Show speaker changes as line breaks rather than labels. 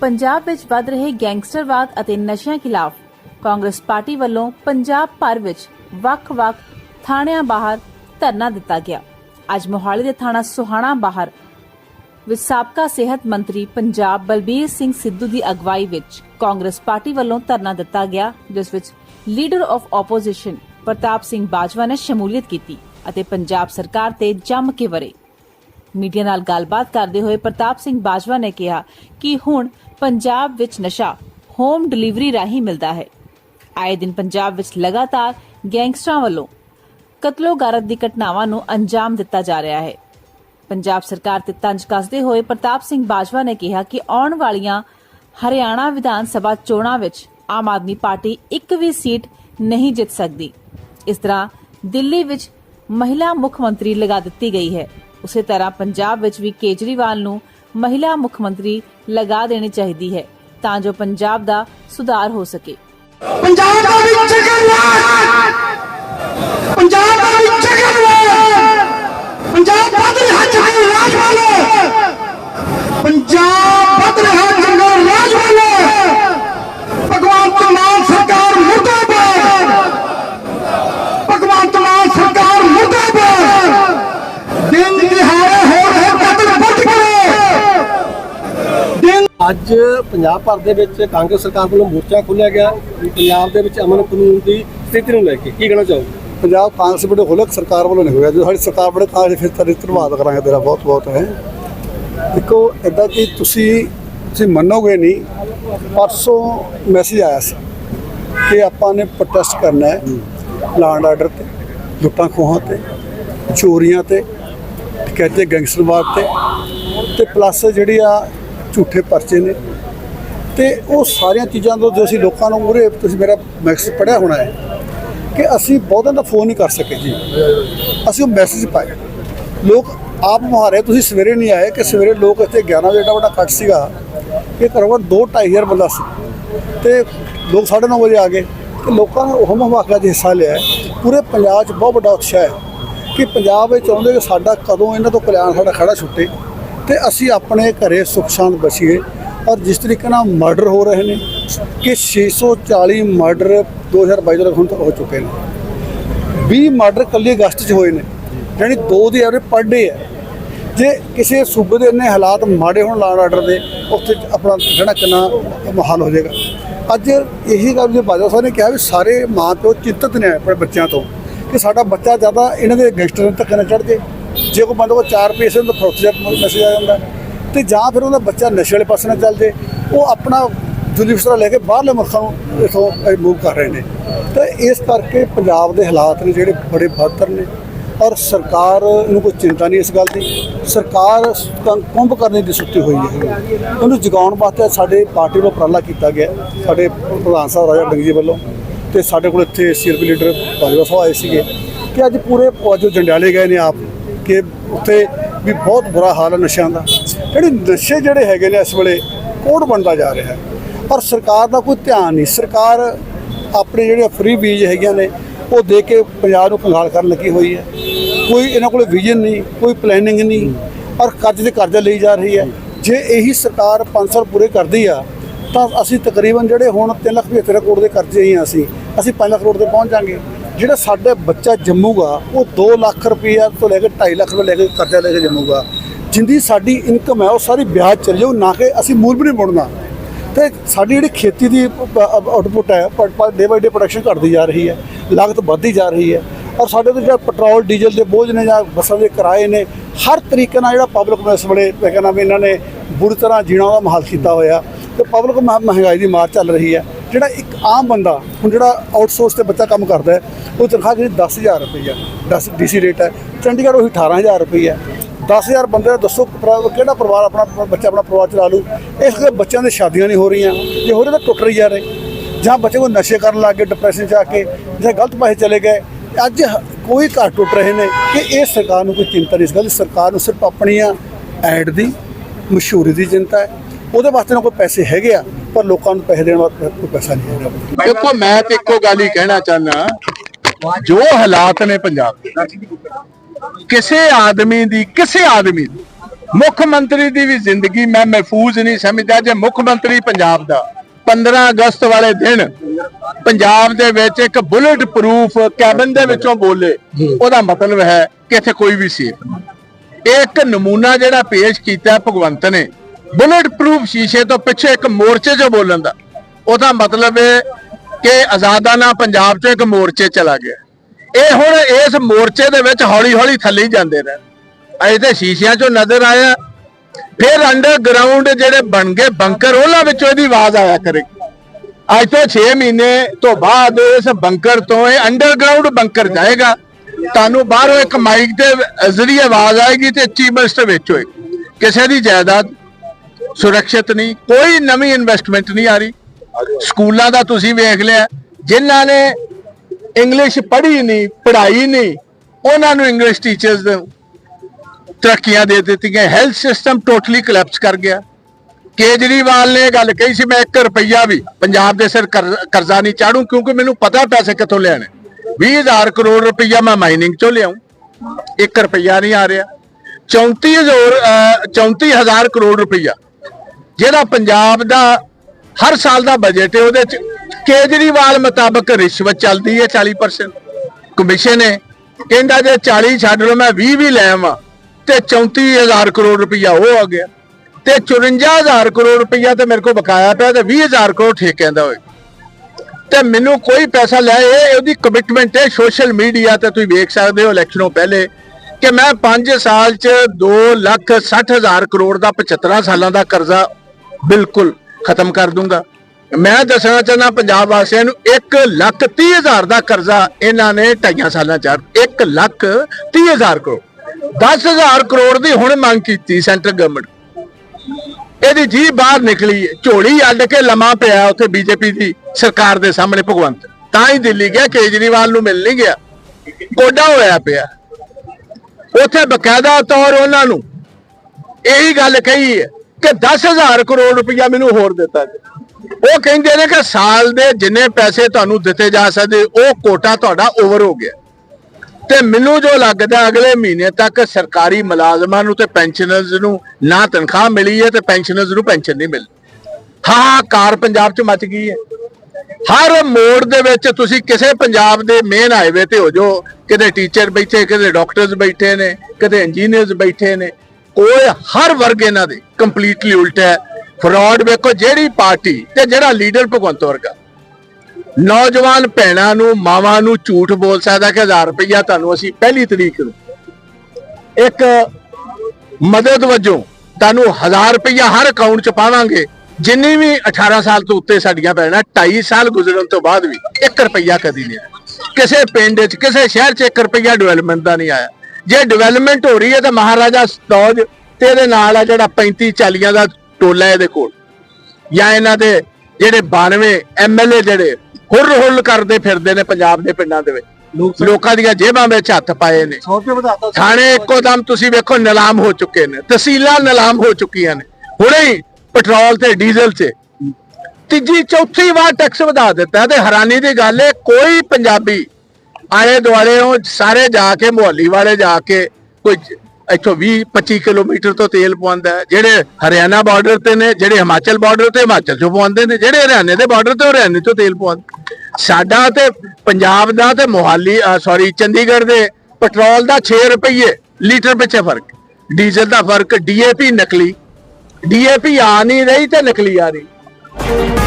ਪੰਜਾਬ ਵਿੱਚ ਵੱਧ ਰਹੇ ਗੈਂਗਸਟਰਵਾਦ ਅਤੇ ਨਸ਼ਿਆਂ ਖਿਲਾਫ ਕਾਂਗਰਸ ਪਾਰਟੀ ਵੱਲੋਂ ਪੰਜਾਬ ਭਰ ਵਿੱਚ ਵੱਖ-ਵੱਖ ਥਾਣਿਆਂ ਬਾਹਰ ਧਰਨਾ ਦਿੱਤਾ ਗਿਆ। ਅੱਜ ਮੋਹਾਲੀ ਦੇ ਥਾਣਾ ਸੁਹਾਣਾ ਬਾਹਰ ਵਿੱਚ ਸਾਬਕਾ ਸਿਹਤ ਮੰਤਰੀ ਪੰਜਾਬ ਬਲਬੀਰ ਸਿੰਘ ਸਿੱਧੂ ਦੀ ਅਗਵਾਈ ਵਿੱਚ ਕਾਂਗਰਸ ਪਾਰਟੀ ਵੱਲੋਂ ਧਰਨਾ ਦਿੱਤਾ ਗਿਆ, ਜਿਸ ਵਿੱਚ leader of opposition Pratap Singh Bajwa ਨੇ ਸ਼ਮੂਲੀਅਤ ਕੀਤੀ ਅਤੇ ਪੰਜਾਬ ਸਰਕਾਰ ਤੇ ਜੰਮ ਕੇ ਵਰੇ। ਮੀਡੀਆ ਨਾਲ ਗੱਲਬਾਤ ਕਰਦੇ ਹੋਏ ਪ੍ਰਤਾਪ ਸਿੰਘ ਬਾਜਵਾ ਨੇ ਕਿਹਾ ਕਿ ਹੁਣ ਪੰਜਾਬ ਵਿੱਚ ਨਸ਼ਾ ਹੋਮ ਡਿਲੀਵਰੀ ਰਾਹੀਂ ਮਿਲਦਾ ਹੈ। ਆਏ ਦਿਨ ਪੰਜਾਬ ਵਿੱਚ ਲਗਾਤਾਰ ਗੈਂਗਸਟਰਾਂ ਵੱਲੋਂ ਕਤਲੋਗਾਰਤ ਦੀ ਘਟਨਾਵਾਂ ਨੂੰ ਅੰਜਾਮ ਦਿੱਤਾ ਜਾ ਰਿਹਾ ਹੈ। ਪੰਜਾਬ ਸਰਕਾਰ ਤੇ ਤੰਜ ਕੱਸਦੇ ਹੋਏ ਪ੍ਰਤਾਪ ਸਿੰਘ ਬਾਜਵਾ ਨੇ ਕਿਹਾ ਕਿ ਆਉਣ ਵਾਲੀਆਂ ਹਰਿਆਣਾ ਵਿਧਾਨ ਸਭਾ ਚੋਣਾਂ ਵਿੱਚ ਆਮ ਆਦਮੀ ਪਾਰਟੀ ਇੱਕ ਵੀ ਸੀਟ ਨਹੀਂ ਜਿੱਤ ਸਕਦੀ। ਇਸ ਤਰ੍ਹਾਂ ਦਿੱਲੀ ਵਿੱਚ ਮਹਿਲਾ ਮੁੱਖ ਮੰਤਰੀ ਲਗਾ ਦਿੱਤੀ ਗਈ ਹੈ। ਉਸੇ ਤਰ੍ਹਾਂ ਪੰਜਾਬ ਵਿੱਚ ਵੀ ਕੇਜਰੀਵਾਲ ਨੂੰ ਮਹਿਲਾ ਮੁੱਖ ਮੰਤਰੀ ਲਗਾ ਦੇਣੀ ਚਾਹੀਦੀ ਹੈ ਤਾਂ ਜੋ ਪੰਜਾਬ ਦਾ ਸੁਧਾਰ ਹੋ ਸਕੇ।
ਪੰਜਾਬ ਦਾ ਵੀ ਜਗਨਨਾਥ ਪੰਜਾਬ ਦਾ ਵੀ ਜਗਨਨਾਥ ਪੰਜਾਬ ਵੱਧ ਰਿਹਾ ਜੰਗਲ ਰਾਜ ਵਾਲੇ! ਪੰਜਾਬ ਵੱਧ ਰਿਹਾ ਜੰਗਲ ਰਾਜ ਵਾਲੇ ਭਗਵੰਤ ਮਾਨ ਸਰਕਾਰ ਮੁਰਦਾਬਾਦ ਭਗਵੰਤ ਮਾਨ ਸਰਕਾਰ ਮੁਰਦਾਬਾਦ ਦਿਨ ਦਿਹਾੜੇ ਹੋ ਰਹੇ ਕਤਲ ਵੱਧ ਗਏ ਦਿਨ
ਅੱਜ ਪੰਜਾਬ ਭਰ ਦੇ ਵਿੱਚ ਕਾਂਗਰਸ ਸਰਕਾਰ ਵੱਲੋਂ ਮੋਰਚਾ ਖੋਲ੍ਹਿਆ ਗਿਆ ਪੰਜਾਬ ਦੇ ਵਿੱਚ ਅਮਨ ਕਾਨੂੰਨ ਦੀ ਸਥਿਤੀ ਨੂੰ ਲੈ ਕੇ ਕੀ ਕਹਿਣਾ ਚਾਹੋਗੇ?
ਪੰਜਾਬ ਕਾਂਗਰਸ ਬੜੇ ਹੁਲਕ ਸਰਕਾਰ ਵੱਲੋਂ ਨਹੀਂ ਹੋਇਆ। ਜੋ ਸਾਡੀ ਸਰਕਾਰ ਬੜੇ ਕਾਂਗਰਸ ਫਿਰ ਤੇਰੇ ਧੰਨਵਾਦ ਕਰਾਂਗੇ। ਤੇਰਾ ਬਹੁਤ ਬਹੁਤ ਹੈ। ਦੇਖੋ ਇਦਾਂ ਕਿ ਤੁਸੀਂ ਤੁਸੀਂ ਮੰਨੋਗੇ ਨਹੀਂ, ਪਰਸੋਂ ਮੈਸੇਜ ਆਇਆ ਸੀ ਕਿ ਆਪਾਂ ਨੇ ਪ੍ਰੋਟੈਸਟ ਕਰਨਾ ਹੈ ਲਾਂਡ ਆਰਡਰ ਤੇ, ਲੁੱਟਾਂ ਖੋਹਾਂ ਤੇ, ਚੋਰੀਆਂ ਤੇ ਕਹਿੰਦੇ ਗੈਂਗਸਟਰਵਾਦ ਤੇ। ਤੇ ਪਲੱਸ ਜਿਹੜੀ ਆ ਝੂਠੇ ਪਰਚੇ ਨੇ। ਤੇ ਉਹ ਸਾਰੀਆਂ ਚੀਜ਼ਾਂ ਤੋਂ ਜੋ ਅਸੀਂ ਲੋਕਾਂ ਨੂੰ ਮੂਹਰੇ ਤੁਸੀਂ ਮੇਰਾ ਮੈਸੇਜ ਪੜਿਆ ਹੋਣਾ ਹੈ ਕਿ ਅਸੀਂ ਬਹੁਤਾਂ ਦਾ ਫੋਨ ਨਹੀਂ ਕਰ ਸਕੇ ਜੀ। ਅਸੀਂ ਉਹ ਮੈਸੇਜ ਪਾਇਆ ਲੋਕ ਆਪ ਮੁਹਾਰੇ ਤੁਸੀਂ ਸਵੇਰੇ ਨਹੀਂ ਆਏ ਕਿ ਸਵੇਰੇ ਲੋਕ ਇੱਥੇ 11 ਵਜੇ ਦਾ ਵੱਡਾ ਕੱਟ ਸੀਗਾ। ਇਹ ਘੱਟੋ ਘੱਟ 2 ਹਜ਼ਾਰ ਬੰਦਾ ਸੀ। ਤੇ ਲੋਕ 9:30 ਵਜੇ ਆ ਗਏ। ਤੇ ਲੋਕਾਂ ਨੇ ਉਹ ਮਹਾਕਾ 'ਚ ਹਿੱਸਾ ਲਿਆ ਪੂਰੇ ਪੰਜਾਬ 'ਚ ਬਹੁਤ ਵੱਡਾ ਉਤਸ਼ਾਹ ਹੈ ਕਿ ਪੰਜਾਬ ਵਿੱਚ ਚਾਹੁੰਦੇ ਕਿ ਸਾਡਾ ਕਦੋਂ ਇਹਨਾਂ ਤੋਂ ਕਲਿਆਣ ਸਾਡਾ ਖੜਾ ਛੁੱਟੇ। ਤੇ ਅਸੀਂ ਆਪਣੇ ਘਰੇ ਸੁਖ ਸ਼ਾਂਤ ਬਸੀਏ ਔਰ ਜਿਸ ਤਰੀਕੇ ਨਾਲ ਮਰਡਰ ਹੋ ਰਹੇ ਨੇ ਕਿ 640 ਮਰਡਰ 2022 ਤੱਕ ਹੁਣ ਤੱਕ ਹੋ ਚੁੱਕੇ ਨੇ। 20 ਮਰਡਰ ਕੱਲੀ ਅਗਸਤ 'ਚ ਹੋਏ ਨੇ, ਯਾਨੀ ਦੋ ਦੀ ਐਵਰੇਜ ਪਰ ਡੇ ਹੈ। ਜੇ ਕਿਸੇ ਸੂਬੇ ਦੇ ਇੰਨੇ ਹਾਲਾਤ ਮਾੜੇ ਹੋਣ ਲਾਅ ਆਰਡਰ ਦੇ, ਉੱਥੇ ਆਪਣਾ ਜਿਹੜਾ ਕਿੰਨਾ ਮਹਾਲ ਹੋ ਜਾਏਗਾ। ਅੱਜ ਇਹੀ ਗੱਲ ਜੇ ਬਾਜਵਾ ਸਾਹਿਬ ਨੇ ਕਿਹਾ ਵੀ ਸਾਰੇ ਮਾਂ ਪਿਓ ਚਿੰਤਤ ਨੇ ਆਪਣੇ ਬੱਚਿਆਂ ਤੋਂ ਕਿ ਸਾਡਾ ਬੱਚਾ ਜ਼ਿਆਦਾ ਇਹਨਾਂ ਦੇ ਗੈਂਗਸਟਰਾਂ ਤੱਕ ਨਾ ਚੜ ਜੇ ਜੇ ਕੋਈ ਬੰਦੇ ਕੋਲ ਚਾਰ ਪੈਸੇ ਦਾ ਫਰੋਤ ਜੱਟ ਮੈਸੇਜ ਆ ਜਾਂਦਾ। ਤੇ ਜਾਂ ਫਿਰ ਉਹਦਾ ਬੱਚਾ ਨਸ਼ੇ ਵਾਲੇ ਪਾਸੇ ਨਾਲ ਚੱਲ ਜੇ ਉਹ ਆਪਣਾ ਜੁਲੀਫਸਰਾ ਲੈ ਕੇ ਬਾਹਰਲੇ ਮੁਲਕਾਂ ਨੂੰ ਇਥੋਂ ਮੂਵ ਕਰ ਰਹੇ ਨੇ। ਤਾਂ ਇਸ ਕਰਕੇ ਪੰਜਾਬ ਦੇ ਹਾਲਾਤ ਨੇ ਜਿਹੜੇ ਬੜੇ ਬਦਤਰ ਨੇ ਔਰ ਸਰਕਾਰ ਨੂੰ ਕੋਈ ਚਿੰਤਾ ਨਹੀਂ ਇਸ ਗੱਲ ਦੀ। ਸਰਕਾਰ ਕ- ਕੁੰਭ ਕਰਨੇ ਦੀ ਸੁੱਤੀ ਹੋਈ ਹੈ। ਉਹਨੂੰ ਜਗਾਉਣ ਵਾਸਤੇ ਸਾਡੇ ਪਾਰਟੀ ਵੱਲੋਂ ਉਪਰਾਲਾ ਕੀਤਾ ਗਿਆ। ਸਾਡੇ ਪ੍ਰਧਾਨ ਸਾਹਿਬ ਰਾਜਾ ਡੰਗੀ ਵੱਲੋਂ ਤੇ ਸਾਡੇ ਕੋਲ ਇੱਥੇ ਸੀਆਰਪੀ ਲੀਡਰ ਬਾਜਵਾ ਸਾਹਿਬ ਆਏ ਸੀਗੇ ਕਿ ਅੱਜ ਪੂਰੇ ਜੋ ਜੰਡਿਆਲੇ ਗਏ ਨੇ ਆਪ। ਕਿ ਉੱਥੇ ਵੀ ਬਹੁਤ ਬੁਰਾ ਹਾਲ ਹੈ ਨਸ਼ਿਆਂ ਦਾ। ਜਿਹੜੇ ਨਸ਼ੇ ਜਿਹੜੇ ਹੈਗੇ ਨੇ ਇਸ ਵੇਲੇ ਕੋਡ ਬਣਦਾ ਜਾ ਰਿਹਾ ਹੈ? ਔਰ ਸਰਕਾਰ ਦਾ ਕੋਈ ਧਿਆਨ ਨਹੀਂ। ਸਰਕਾਰ ਆਪਣੇ ਜਿਹੜੇ ਫ੍ਰੀ ਬੀਜ ਹੈਗੀਆਂ ਨੇ, ਉਹ ਦੇ ਕੇ ਪੰਜਾਬ ਨੂੰ ਕੰਗਾਲ ਕਰਨ ਲੱਗੀ ਹੋਈ ਹੈ। ਕੋਈ ਇਹਨਾਂ ਕੋਲ ਵਿਜ਼ਨ ਨਹੀਂ, ਕੋਈ ਪਲੈਨਿੰਗ ਨਹੀਂ ਔਰ ਕਰਜ਼ ਦੇ ਕਰਜ਼ਾ ਲਈ ਜਾ ਰਹੀ ਹੈ। ਜੇ ਇਹੀ ਸਰਕਾਰ 5 ਸਾਲ ਪੂਰੇ ਕਰਦੀ ਆ, ਤਾਂ ਅਸੀਂ ਤਕਰੀਬਨ ਜਿਹੜੇ ਹੁਣ 3 ਲੱਖ 75 ਕਰੋੜ ਦੇ ਕਰਜ਼ੇ ਹੀ ਹਾਂ ਅਸੀਂ ਅਸੀਂ 5 ਲੱਖ ਕਰੋੜ ਤੇ ਪਹੁੰਚ ਜਾਾਂਗੇ। ਜਿਹੜਾ ਸਾਡਾ ਬੱਚਾ ਜੰਮੂਗਾ, ਉਹ 2 ਲੱਖ ਰੁਪਈਆ ਤੋਂ ਲੈ ਕੇ 2.5 ਲੱਖ ਰੁਪਏ ਲੈ ਕੇ ਕਰਜ਼ਾ ਲੈ ਕੇ ਜੰਮੂਗਾ। ਜਿੰਦੀ ਸਾਡੀ ਇਨਕਮ ਹੈ, ਉਹ ਸਾਰੀ ਵਿਆਜ ਚਲ ਜਾਊ, ਨਾ ਕਿ ਅਸੀਂ ਮੂਲ ਵੀ ਨਹੀਂ ਮੁੜਨਾ। ਤੇ ਸਾਡੀ ਜਿਹੜੀ ਖੇਤੀ ਦੀ ਆਊਟਪੁੱਟ ਹੈ, ਪਰ ਡੇ ਬਾਈ ਡੇ ਪ੍ਰੋਡਕਸ਼ਨ ਘਟਦੀ ਜਾ ਰਹੀ ਹੈ, ਲਾਗਤ ਵੱਧਦੀ ਜਾ ਰਹੀ ਹੈ। ਔਰ ਸਾਡੇ ਤੋਂ ਜਿਹੜਾ ਪੈਟਰੋਲ ਡੀਜ਼ਲ ਦੇ ਬੋਝ ਨੇ ਜਾਂ ਬੱਸਾਂ ਦੇ ਕਿਰਾਏ ਨੇ, ਹਰ ਤਰੀਕੇ ਨਾਲ ਜਿਹੜਾ ਪਬਲਿਕ ਨੂੰ ਇਸ ਵੇਲੇ ਮੈਂ ਕਹਿੰਦਾ ਵੀ ਇਹਨਾਂ ਨੇ ਬੁਰੀ ਤਰ੍ਹਾਂ ਜੀਣਾ ਦਾ ਮਾਹੌਲ ਕੀਤਾ ਹੋਇਆ। ਤੇ ਪਬਲਿਕ ਮਹਿੰਗਾਈ ਦੀ ਮਾਰ ਚੱਲ ਰਹੀ ਹੈ। ਜਿਹੜਾ ਇੱਕ ਆਮ ਬੰਦਾ, ਹੁਣ ਜਿਹੜਾ ਆਊਟਸੋਰਸ ਤੇ ਬੱਚਾ ਕੰਮ ਕਰਦਾ ਹੈ ਉਹ ਤਨਖਾਹ ਜਿਹੜੀ 10000 ਰੁਪਈਆ 10 ਡੀਸੀ ਰੇਟ ਹੈ। ਚੰਡੀਗੜ੍ਹ ਉਹੀ 18000 ਰੁਪਈਆ 10000 ਬੰਦੇ ਦਾ ਦੱਸੋ ਪਰਿਵਾਰ- ਕਿਹੜਾ ਪਰਿਵਾਰ ਆਪਣਾ ਬੱਚਾ, ਆਪਣਾ ਪਰਿਵਾਰ ਚਲਾ ਲੂ ਇਸ ਕਰਕੇ ਬੱਚਿਆਂ ਦੀ ਸ਼ਾਦੀਆਂ ਨਹੀਂ ਹੋ ਰਹੀਆਂ। ਜੇ ਹੋ ਰਹੇ ਤਾਂ ਟੁੱਟ ਰਹੀ ਜਾ ਰਹੇ ਜਾਂ ਬੱਚੇ ਕੋਈ ਨਸ਼ੇ ਕਰਨ ਲੱਗ ਗਏ ਡਿਪਰੈਸ਼ਨ 'ਚ ਆ ਕੇ, ਜਾਂ ਗਲਤ ਪਾਸੇ ਚਲੇ ਗਏ। ਅੱਜ ਕੋਈ ਘਰ ਟੁੱਟ ਰਹੇ ਨੇ ਕਿ ਇਹ ਸਰਕਾਰ ਨੂੰ ਕੋਈ ਚਿੰਤਾ ਨਹੀਂ। ਇਸ ਗੱਲ ਦੀ ਸਰਕਾਰ ਨੂੰ ਸਿਰਫ ਆਪਣੀਆਂ ਐਡ ਦੀ, ਮਸ਼ਹੂਰੀ ਦੀ ਚਿੰਤਾ ਹੈ। ਉਹਦੇ ਵਾਸਤੇ ਨਾ ਕੋਈ ਪੈਸੇ ਹੈਗੇ ਆ, ਪਰ ਲੋਕਾਂ ਨੂੰ ਪੈਸੇ ਦੇਣ ਵਾਸਤੇ ਕੋਈ ਪੈਸਾ ਨਹੀਂ ਹੈਗਾ।
ਦੇਖੋ, ਮੈਂ ਤੇ ਇੱਕੋ ਗੱਲ ਹੀ ਕਹਿਣਾ ਚਾਹਨਾ ਜੋ ਹਾਲਾਤ ਨੇ ਪੰਜਾਬ ਦੇ, ਕਿਸੇ ਆਦਮੀ ਦੀ, ਕਿਸੇ ਆਦਮੀ ਦੀ, ਮੁੱਖ ਮੰਤਰੀ ਦੀ ਵੀ ਜ਼ਿੰਦਗੀ ਮੈਂ ਮਹਿਫੂਜ਼ ਨਹੀਂ ਸਮਝਦਾ ਜੇ ਮੁੱਖ ਮੰਤਰੀ ਪੰਜਾਬ ਦਾ 15 ਅਗਸਤ ਵਾਲੇ ਦਿਨ ਪੰਜਾਬ ਦੇ ਵਿੱਚ ਇੱਕ ਬੁਲਟ ਪ੍ਰੂਫ ਕੈਬਨ ਦੇ ਵਿੱਚੋਂ ਬੋਲੇ, ਉਹਦਾ ਮਤਲਬ ਹੈ ਕਿ ਇੱਥੇ ਕੋਈ ਵੀ ਸੇਫ ਇਹ ਇੱਕ ਨਮੂਨਾ ਜਿਹੜਾ ਪੇਸ਼ ਕੀਤਾ ਭਗਵੰਤ ਨੇ ਬੁਲਟ ਪ੍ਰੂਫ ਸ਼ੀਸ਼ੇ ਤੋਂ ਪਿੱਛੇ ਇੱਕ ਮੋਰਚੇ 'ਚ ਬੋਲਣ ਦਾ। ਉਹਦਾ ਮਤਲਬ ਹੈ ਕਿ ਆਜ਼ਾਦਾਨਾ ਪੰਜਾਬ 'ਚ ਇੱਕ ਮੋਰਚੇ ਚਲਾ ਗਿਆ। ਇਹ ਹੁਣ ਇਸ ਮੋਰਚੇ ਦੇ ਵਿੱਚ ਹੌਲੀ ਹੌਲੀ ਥੱਲੇ ਜਾਂਦੇ ਰਹੇ ਅਜੇ ਤੇ ਸ਼ੀਸ਼ਿਆਂ 'ਚੋਂ ਨਜ਼ਰ ਆਇਆ ਫਿਰ ਅੰਡਰਗਰਾਉਂਡ ਜਿਹੜੇ ਬਣ ਗਏ ਬੰਕਰ ਉਹਨਾਂ ਵਿੱਚੋਂ ਇਹਦੀ ਆਵਾਜ਼ ਆਇਆ ਕਰੇਗੀ ਅੱਜ ਤੋਂ 6 ਮਹੀਨੇ ਤੋਂ ਬਾਅਦ ਇਸ ਬੰਕਰ ਤੋਂ ਇਹ ਅੰਡਰਗਰਾਉਂਡ ਬੰਕਰ ਜਾਏਗਾ। ਤੁਹਾਨੂੰ ਬਾਹਰੋਂ ਇੱਕ ਮਾਈਕ ਦੇ ਜ਼ਰੀਏ ਆਵਾਜ਼ ਆਏਗੀ ਤੇ ਚੀਫ ਮਿਨਿਸਟਰ ਵਿੱਚ ਹੋਏਗੀ ਕਿਸੇ ਦੀ ਜਾਇਦਾਦ ਸੁਰੱਖਿਅਤ ਨਹੀਂ ਕੋਈ ਨਵੀਂ ਇਨਵੈਸਟਮੈਂਟ ਨਹੀਂ ਆ ਰਹੀ। ਸਕੂਲਾਂ ਦਾ ਤੁਸੀਂ ਵੇਖ ਲਿਆ ਜਿਨ੍ਹਾਂ ਨੇ ਇੰਗਲਿਸ਼ ਪੜ੍ਹੀ ਨਹੀਂ ਪੜ੍ਹਾਈ ਨਹੀਂ ਉਹਨਾਂ ਨੂੰ ਇੰਗਲਿਸ਼ ਟੀਚਰਸ ਦੇ ਤਰੱਕੀਆਂ ਦੇ ਦਿੱਤੀਆਂ ਹੈਲਥ ਸਿਸਟਮ ਟੋਟਲੀ ਕਲੈਪਸ ਕਰ ਗਿਆ। ਕੇਜਰੀਵਾਲ ਨੇ ਇਹ ਗੱਲ ਕਹੀ ਸੀ ਮੈਂ 1 ਰੁਪਈਆ ਵੀ ਪੰਜਾਬ ਦੇ ਸਿਰ ਕਰ- ਕਰਜ਼ਾ ਨਹੀਂ ਚਾੜੂ ਕਿਉਂਕਿ ਮੈਨੂੰ ਪਤਾ ਪੈਸੇ ਕਿੱਥੋਂ ਲਿਆਣੇ 20000 ਕਰੋੜ ਰੁਪਈਆ ਮੈਂ ਮਾਈਨਿੰਗ ਚੋਂ ਲਿਆਉਂ 1 ਰੁਪਈਆ ਨਹੀਂ ਆ ਰਿਹਾ। 34000 ਅਹ, 34000 ਕਰੋੜ ਰੁਪਈਆ ਜਿਹੜਾ ਪੰਜਾਬ ਦਾ ਹਰ ਸਾਲ ਦਾ ਬਜਟ ਹੈ, ਉਹਦੇ ਚ ਕੇਜਰੀਵਾਲ ਮੁਤਾਬਕ ਰਿਸ਼ਵਤ ਚੱਲਦੀ ਹੈ 40% ਕਮਿਸ਼ਨ ਹੈ ਕਹਿੰਦਾ ਜੇ 40 ਛੱਡ ਲਓ, ਮੈਂ 20 ਵੀ ਲੈ ਆਵਾਂ, ਤੇ 34000 ਕਰੋੜ ਰੁਪਈਆ ਉਹ ਆ ਗਿਆ। ਤੇ 54000 ਕਰੋੜ ਰੁਪਈਆ ਤੇ ਮੇਰੇ ਕੋਲ ਬਕਾਇਆ ਪਿਆ ਤੇ 20000 ਕਰੋੜ ਠੇਕਿਆਂ ਦਾ ਹੋਏ ਤੇ ਮੈਨੂੰ ਕੋਈ ਪੈਸਾ ਲੈ, ਇਹ ਉਹਦੀ ਕਮਿਟਮੈਂਟ ਹੈ ਸੋਸ਼ਲ ਮੀਡੀਆ ਤੇ ਤੁਸੀਂ ਵੇਖ ਸਕਦੇ ਹੋ ਇਲੈਕਸ਼ਨੋਂ ਪਹਿਲੇ ਕਿ ਮੈਂ 5 ਸਾਲ ਚ 2 ਲੱਖ 60 ਹਜ਼ਾਰ ਕਰੋੜ ਦਾ 75 ਸਾਲਾਂ ਦਾ ਕਰਜ਼ਾ ਬਿਲਕੁਲ ਖਤਮ ਕਰ ਦੂੰਗਾ। ਮੈਂ ਦੱਸਣਾ ਚਾਹੁੰਦਾ ਪੰਜਾਬ ਵਾਸੀਆਂ ਨੂੰ 1 ਲੱਖ 30 ਹਜ਼ਾਰ ਦਾ ਕਰਜ਼ਾ ਇਹਨਾਂ ਨੇ ਢਾਈਆਂ ਸਾਲਾਂ ਚ 1 ਲੱਖ 30 ਹਜ਼ਾਰ ਕਰੋੜ 10 ਹਜ਼ਾਰ ਕਰੋੜ ਦੀ ਹੁਣ ਮੰਗ ਕੀਤੀ ਸੈਂਟਰ ਗਵਰਨਮੈਂਟ ਇਹਦੀ ਜੀ ਬਾਹਰ ਨਿਕਲੀ ਹੈ। ਝੋਲੀ ਅੱਡ ਕੇ ਲਮਾ ਪਿਆ ਉੱਥੇ ਬੀਜੇਪੀ ਦੀ ਸਰਕਾਰ ਦੇ ਸਾਹਮਣੇ ਭਗਵੰਤ। ਤਾਂ ਹੀ ਦਿੱਲੀ ਗਿਆ, ਕੇਜਰੀਵਾਲ ਨੂੰ ਮਿਲ ਨਹੀਂ ਗਿਆ। ਕੋਡਾ ਹੋਇਆ ਪਿਆ। ਉੱਥੇ ਬਕਾਇਦਾ ਤੌਰ ਉਹਨਾਂ ਨੂੰ। ਇਹੀ ਗੱਲ ਕਹੀ ਹੈ। ਕਿ 10000 ਕਰੋੜ ਰੁਪਇਆ ਮੈਨੂੰ ਹੋਰ ਦਿੱਤਾ ਜੀ ਉਹ ਕਹਿੰਦੇ ਨੇ ਕਿ ਸਾਲ ਦੇ ਜਿੰਨੇ ਪੈਸੇ ਤੁਹਾਨੂੰ ਦਿੱਤੇ ਜਾ ਸਕਦੇ, ਉਹ ਕੋਟਾ ਤੁਹਾਡਾ ਓਵਰ ਹੋ ਗਿਆ। ਤੇ ਮੈਨੂੰ ਜੋ ਲੱਗਦਾ, ਅਗਲੇ ਮਹੀਨੇ ਤੱਕ ਸਰਕਾਰੀ ਮੁਲਾਜ਼ਮਾਂ ਨੂੰ ਤੇ ਪੈਨਸ਼ਨਰਜ਼ ਨੂੰ ਨਾ ਤਨਖਾਹ ਮਿਲੀ ਹੈ ਤੇ ਪੈਨਸ਼ਨਰਜ਼ ਨੂੰ ਪੈਨਸ਼ਨ ਨਹੀਂ ਮਿਲ ਹਾਂ, ਕਾਰ ਪੰਜਾਬ 'ਚ ਮਚ ਗਈ ਹੈ। ਹਰ ਮੋੜ ਦੇ ਵਿੱਚ ਤੁਸੀਂ ਕਿਸੇ ਪੰਜਾਬ ਦੇ ਮੇਨ ਹਾਈਵੇ ਤੇ ਹੋ ਜੋ ਕਿਤੇ ਟੀਚਰ ਬੈਠੇ, ਕਿਤੇ ਡਾਕਟਰਸ ਬੈਠੇ ਨੇ, ਕਿਤੇ ਇੰਜੀਨੀਅਰਸ ਬੈਠੇ ਨੇ ਉਹ ਹਰ ਵਰਗ ਇਹਨਾਂ ਦੇ ਕੰਪਲੀਟਲੀ ਉਲਟਾ ਹੈ। ਫਰਾਡ ਵੇਖੋ ਜਿਹੜੀ ਪਾਰਟੀ ਤੇ ਜਿਹੜਾ ਲੀਡਰ ਭਗਵੰਤ ਵਰਗਾ ਨੌਜਵਾਨ ਭੈਣਾਂ ਨੂੰ, ਮਾਵਾਂ ਨੂੰ ਝੂਠ ਬੋਲ ਸਕਦਾ ਕਿ 1000 ਰੁਪਇਆ ਤੁਹਾਨੂੰ ਅਸੀਂ ਪਹਿਲੀ ਤਰੀਕ ਨੂੰ ਇੱਕ ਮਦਦ ਵਜੋਂ ਤੁਹਾਨੂੰ 1000 ਰੁਪਇਆ ਹਰ ਅਕਾਊਂਟ 'ਚ ਪਾਵਾਂਗੇ। ਜਿੰਨੀ ਵੀ 18 ਸਾਲ ਤੋਂ ਉੱਤੇ ਸਾਡੀਆਂ ਭੈਣਾਂ 2.5 ਸਾਲ ਗੁਜ਼ਰਨ ਤੋਂ ਬਾਅਦ ਵੀ 1 ਰੁਪਇਆ ਕਦੀ ਨਹੀਂ ਆਇਆ। ਕਿਸੇ ਪਿੰਡ 'ਚ, ਕਿਸੇ ਸ਼ਹਿਰ 'ਚ 1 ਰੁਪਇਆ ਡਿਵੈਲਪਮੈਂਟ ਦਾ ਨਹੀਂ ਆਇਆ। ਜੇ ਡਿਵੈਲਪਮੈਂਟ ਹੋ ਰਹੀ ਹੈ ਤਾਂ ਮਹਾਰਾਜਾ ਸਤੌਜ ਤੇ ਇਹਦੇ ਨਾਲ ਆ ਜਿਹੜਾ 35 40 ਦਾ ਟੋਲਾ ਇਹਦੇ ਕੋਲ। ਜਾਂ ਇਹਨਾਂ ਦੇ ਜਿਹੜੇ 92 ਐਮਐਲਏ ਜਿਹੜੇ ਹੁਰ ਹੁਰ ਕਰਦੇ ਫਿਰਦੇ ਨੇ ਪੰਜਾਬ ਦੇ ਪਿੰਡਾਂ ਦੇ ਵਿੱਚ। ਲੋਕਾਂ ਦੀਆਂ ਜੇਬਾਂ ਵਿੱਚ ਹੱਥ ਪਾਏ ਨੇ।
100 ਰੁਪਏ ਵਧਾਤਾ
ਥਾਣੇ ਇੱਕੋ ਦਮ ਤੁਸੀਂ ਵੇਖੋ ਨਿਲਾਮ ਹੋ ਚੁੱਕੇ ਨੇ ਤਹਿਸੀਲਾਂ ਨਿਲਾਮ ਹੋ ਚੁੱਕੀਆਂ ਨੇ। ਹੁਣੇ ਹੀ ਪੈਟਰੋਲ ਤੇ ਡੀਜ਼ਲ 'ਚ ਤੀਜੀ ਚੌਥੀ ਵਾਰ ਟੈਕਸ ਵਧਾ ਦਿੱਤਾ ਤੇ ਹੈਰਾਨੀ ਦੀ ਗੱਲ ਹੈ ਕੋਈ ਪੰਜਾਬੀ ਆਲੇ ਦੁਆਲੇ ਉਹ ਸਾਰੇ ਜਾ ਕੇ, ਮੁਹੱਲੀ ਵਾਲੇ ਜਾ ਕੇ ਕੋਈ ਇੱਥੋਂ 20 25 ਕਿਲੋਮੀਟਰ ਤੋਂ ਤੇਲ ਪਵਾਉਂਦਾ ਜਿਹੜੇ ਹਰਿਆਣਾ ਬਾਰਡਰ ਤੇ ਨੇ, ਜਿਹੜੇ ਹਿਮਾਚਲ ਬਾਰਡਰ ਤੇ, ਹਿਮਾਚਲ ਚੋਂ ਪਵਾਉਂਦੇ ਨੇ, ਜਿਹੜੇ ਹਰਿਆਣੇ ਦੇ ਬਾਰਡਰ ਤੇ, ਉਹ ਹਰਿਆਣੇ ਤੋਂ ਤੇਲ ਪਵਾਉਂਦੇ ਸਾਡਾ ਤੇ ਪੰਜਾਬ ਦਾ ਤੇ ਮੋਹਾਲੀ ਸੌਰੀ ਚੰਡੀਗੜ੍ਹ ਦੇ ਪੈਟਰੋਲ ਦਾ 6 ਰੁਪਏ ਲੀਟਰ ਪਿੱਛੇ ਫ਼ਰਕ ਡੀਜ਼ਲ ਦਾ ਫ਼ਰਕ ਡੀਏਪੀ ਨਕਲੀ ਡੀਏਪੀ ਆ ਨਹੀਂ ਰਹੀ ਤੇ ਨਕਲੀ ਆ ਰਹੀ।